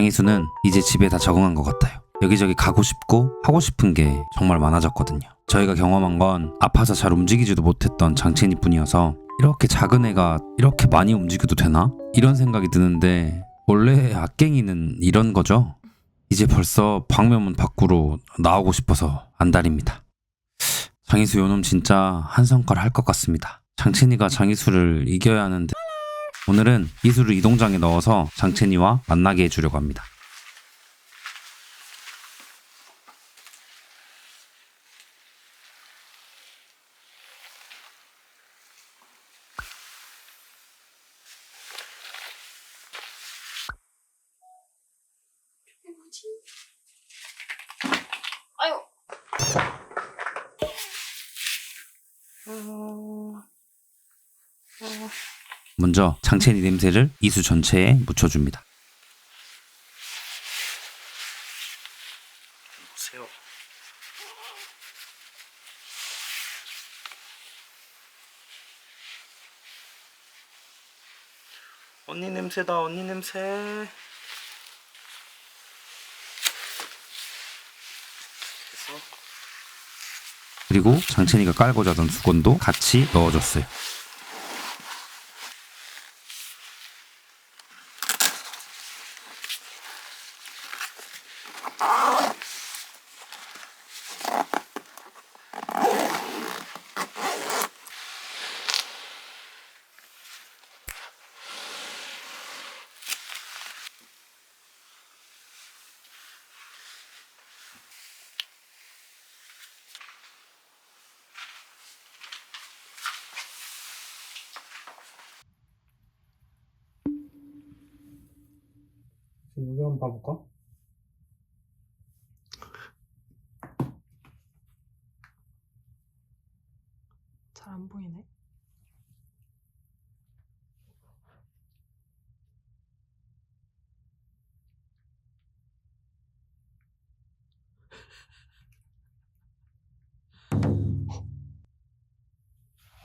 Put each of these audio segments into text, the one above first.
장희수는 이제 집에 다 적응한 것 같아요. 여기저기 가고 싶고 하고 싶은 게 정말 많아졌거든요. 저희가 경험한 건 아파서 잘 움직이지도 못했던 장첸이 뿐이어서 이렇게 작은 애가 이렇게 많이 움직여도 되나? 이런 생각이 드는데 원래 악갱이는 이런 거죠? 이제 벌써 방면문 밖으로 나오고 싶어서 안달입니다. 장희수 요놈 진짜 한 성깔 할 것 같습니다. 장첸이가 장희수를 이겨야 하는데 오늘은 이수를 이동장에 넣어서 장첸이와 만나게 해주려고 합니다. 아유. 음, 음, 먼저 장첸이 냄새를 이수 전체에 묻혀줍니다. 보세요. 언니 냄새다 언니 냄새. 그리고 장첸이가 깔고 자던 수건도 같이 넣어줬어요. 여기 한번 봐볼까? 잘 안 보이네.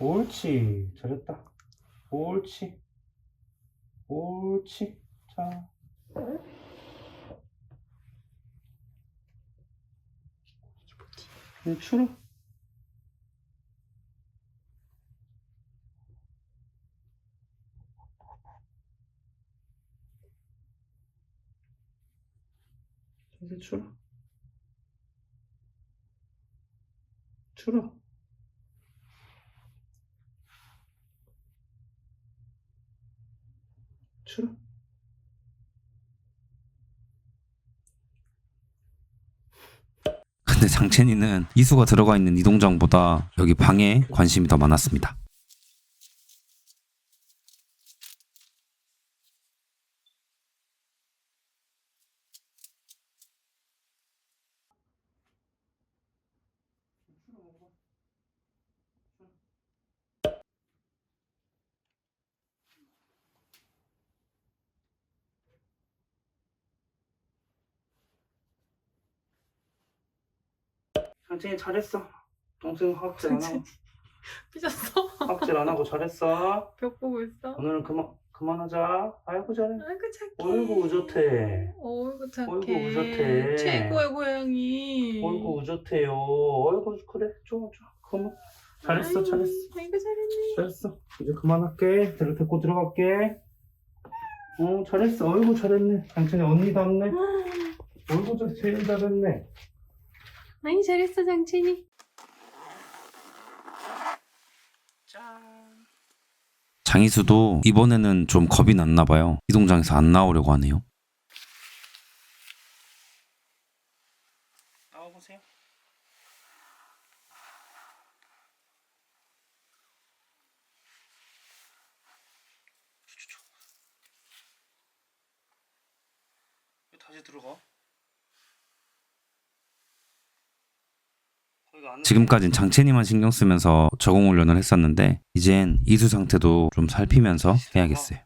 옳지 잘했다. 옳지. 옳지. 자. 네, 추러. 이제 추러. 추러. 추러. 근데 장첸이는 이수가 들어가 있는 이동장보다 여기 방에 관심이 더 많았습니다. 상진이 잘했어. 동생 학질 안 하고 삐졌어? 학질 안 하고 잘했어. 벽 보고 있어? 오늘은 그만 그만하자. 아이고 잘해. 아이고 착해. 어이구 우젓해. 어이구 착해. 어이구, 우젓해. 최고의 고양이. 어이구 우젓해요. 어이구 그래 좋아 좋아. 그만. 잘했어 아이고, 잘했어. 아이고 잘했네. 잘했어. 이제 그만할게. 데려 데리고 들어갈게. 어 잘했어. 어이구 잘했네. 당신이 언니답네. 어이구 저 제일 잘했네. 아이 잘했어 장첸이. 짠. 장희수도 이번에는 좀 겁이 났나 봐요. 이동장에서 안 나오려고 하네요. 나와보세요. 다시 들어가? 거기가 안 지금까진 장첸이만 신경 쓰면서 적응 훈련을 했었는데 이젠 이수 상태도 좀 살피면서 해야겠어요.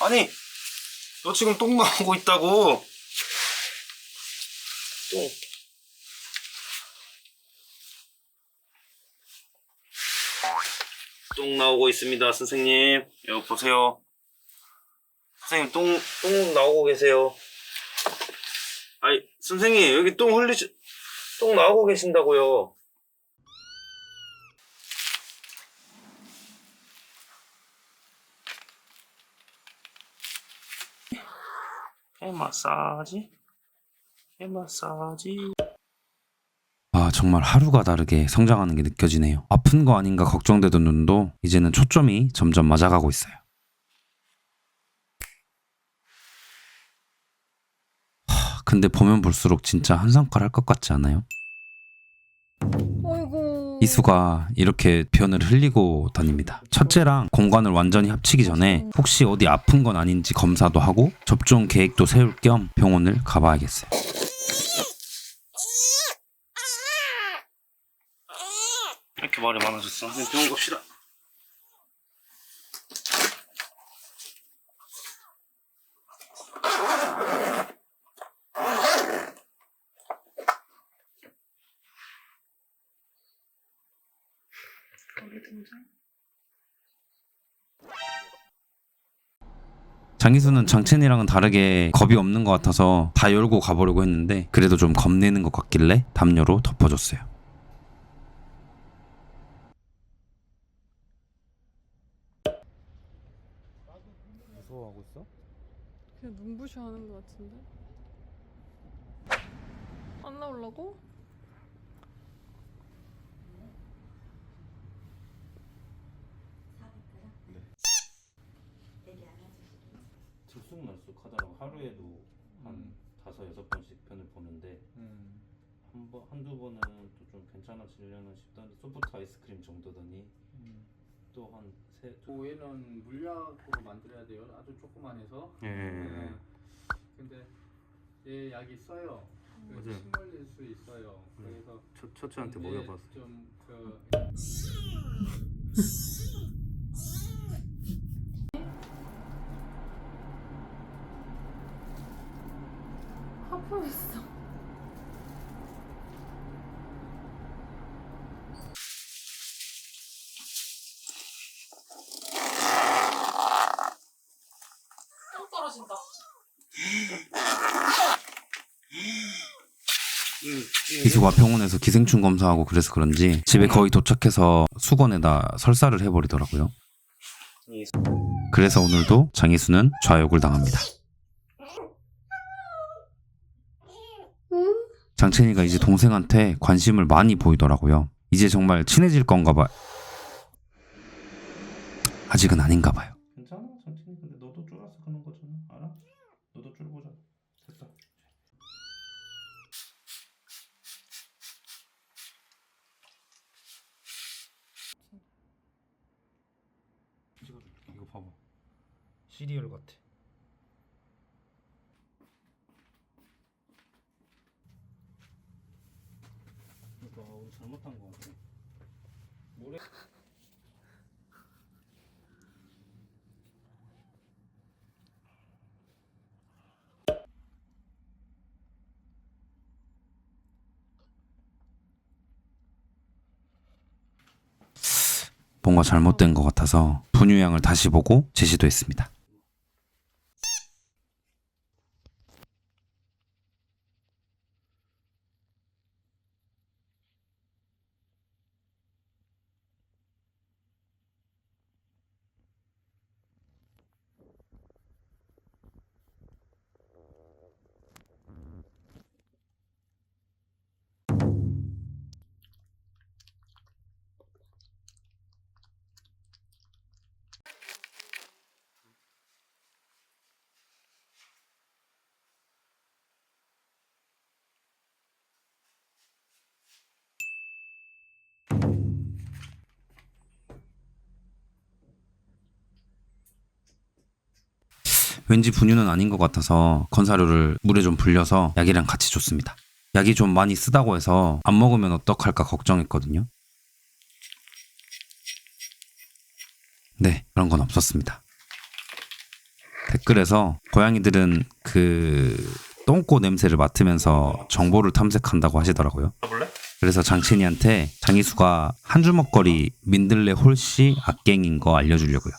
아니, 너 지금 똥 나오고 있다고. 똥. 똥 나오고 있습니다, 선생님. 여기 보세요. 선생님, 똥, 똥 나오고 계세요. 아니, 선생님, 여기 똥 흘리시, 똥 나오고 계신다고요. 해 마사지? 해 마사지? 아, 정말 하루가 다르게 성장하는 게 느껴지네요. 아픈 거 아닌가 걱정되던 눈도 이제는 초점이 점점 맞아가고 있어요. 하, 근데 보면 볼수록 진짜 한상깔 할것 같지 않아요? 이수가 이렇게 변을 흘리고 다닙니다. 첫째랑 공간을 완전히 합치기 전에 혹시 어디 아픈 건 아닌지 검사도 하고 접종 계획도 세울 겸 병원을 가봐야겠어요. 이렇게 말이 많아졌어. 병원 갑시다. 장희수는 장첸이랑은 다르게 겁이 없는 것 같아서 다 열고 가보려고 했는데 그래도 좀 겁내는 것 같길래 담요로 덮어줬어요. 무서워하고 있어? 그냥 눈부셔 하는 것 같은데? 안 나오려고? 들쑥날쑥 하더라고 하루에도 한 다섯 여섯 번씩 편을 보는데 한 번, 한두 번은 또 좀 괜찮아지려나 싶던데 소프트 아이스크림 정도더니 또 한세 얘는 물약으로 만들어야 돼요. 아주 조그만 해서. 예. 네. 근데 얘 약이 써요. 그 맞아요. 침 흘릴 수 있어요. 네. 그래서 첫, 첫째한테 근데 먹여봤어. 좀그 하품했어. 똥 떨어진다. 이수가 병원에서 기생충 검사하고 그래서 그런지 집에 거의 도착해서 수건에다 설사를 해버리더라고요. 이 그래서 오늘도 장희수는 좌욕을 당합니다. 응? 장첸이가 이제 동생한테 관심을 많이 보이더라고요. 이제 정말 친해질 건가 봐요. 아직은 아닌가 봐요. 괜찮아, 천천히. 근데 너도 쫄아서 그런 거잖아. 알아? 너도 쫄보자. 됐다. 찍어줄게. 이거 봐봐. 시리얼 같아. 이거 우리 잘못한 거 같아. 모래. 뭔가 잘못된 것 같아서 분유양을 다시 보고 제시도 했습니다. 왠지 분유는 아닌 것 같아서 건사료를 물에 좀 불려서 약이랑 같이 줬습니다. 약이 좀 많이 쓰다고 해서 안 먹으면 어떡할까 걱정했거든요. 네, 그런 건 없었습니다. 댓글에서 고양이들은 그 똥꼬 냄새를 맡으면서 정보를 탐색한다고 하시더라고요. 그래서 장첸이한테 장희수가 한 주먹거리 민들레 홀씨 악갱인 거 알려주려고요.